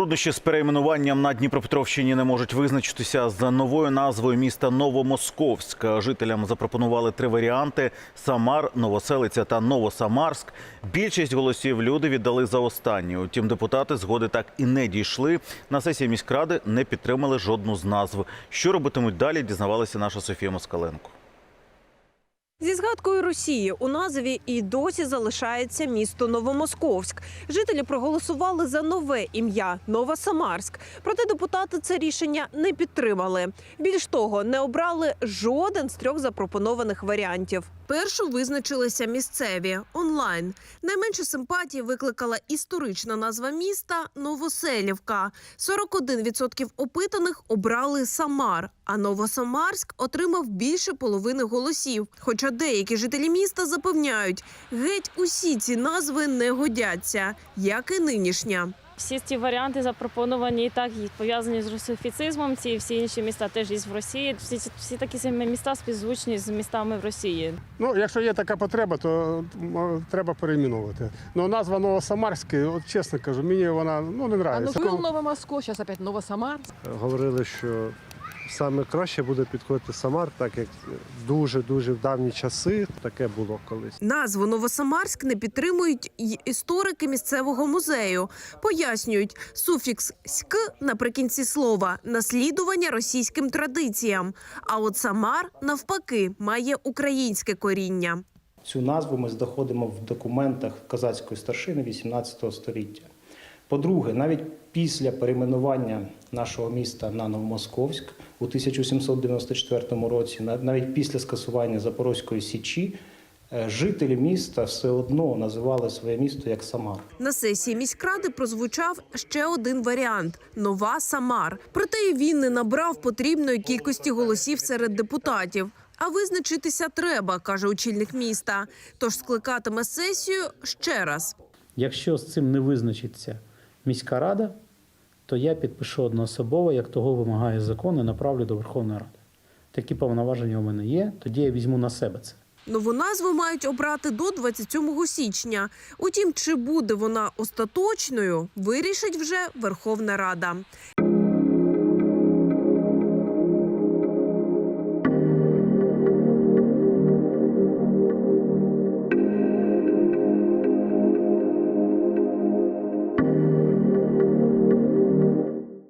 Труднощі з перейменуванням на Дніпропетровщині не можуть визначитися з новою назвою міста Новомосковськ. Жителям запропонували три варіанти: Самар, Новоселиця та Новосамарськ. Більшість голосів люди віддали за останню. Утім, депутати згоди так і не дійшли. На сесії міськради не підтримали жодну з назв. Що робитимуть далі? Дізнавалася наша Софія Москаленко. Зі згадкою Росії у назві і досі залишається місто Новомосковськ. Жителі проголосували за нове ім'я Новосамарськ. Проте депутати це рішення не підтримали. Більш того, не обрали жоден з трьох запропонованих варіантів. Першу визначилися місцеві онлайн. Найменше симпатії викликала історична назва міста Новоселівка. 41% опитаних обрали Самар, а Новосамарськ отримав більше половини голосів. Хоча деякі жителі міста запевняють, геть усі ці назви не годяться, як і нинішня. Всі ці варіанти запропоновані і так і пов'язані з русифіцизмом. Ці всі інші міста теж є в Росії. Всі всі такі самі міста співзвучні з містами в Росії. Ну, якщо є така потреба, то треба перейменовувати. Ну, назва Новосамарське, от чесно кажу, мені вона ну, не А ну нравиться. был Новомосковск, сейчас опять Новосамарск. говорили, що саме краще буде підходити Самар, так як дуже-дуже в давні часи таке було колись. Назву Новосамарськ не підтримують й історики місцевого музею. Пояснюють, суфікс «ськ» наприкінці слова наслідування російським традиціям. А от Самар навпаки має українське коріння. Цю назву ми знаходимо в документах козацької старшини XVIII століття. По-друге, навіть після перейменування нашого міста на Новомосковськ у 1794 році, на- навіть після скасування Запорозької січі, е, жителі міста все одно називали своє місто як Самар. На сесії міськради прозвучав ще один варіант нова Самар. Проте і він не набрав потрібної кількості голосів серед депутатів. А визначитися треба, каже очільник міста. Тож скликатиме сесію ще раз. Якщо з цим не визначиться міська рада, то я підпишу одноособово, як того вимагає закон, і направлю до Верховної Ради. Такі повноваження у мене є, тоді я візьму на себе це. Нову назву мають обрати до 27 січня. Утім, чи буде вона остаточною, вирішить вже Верховна Рада.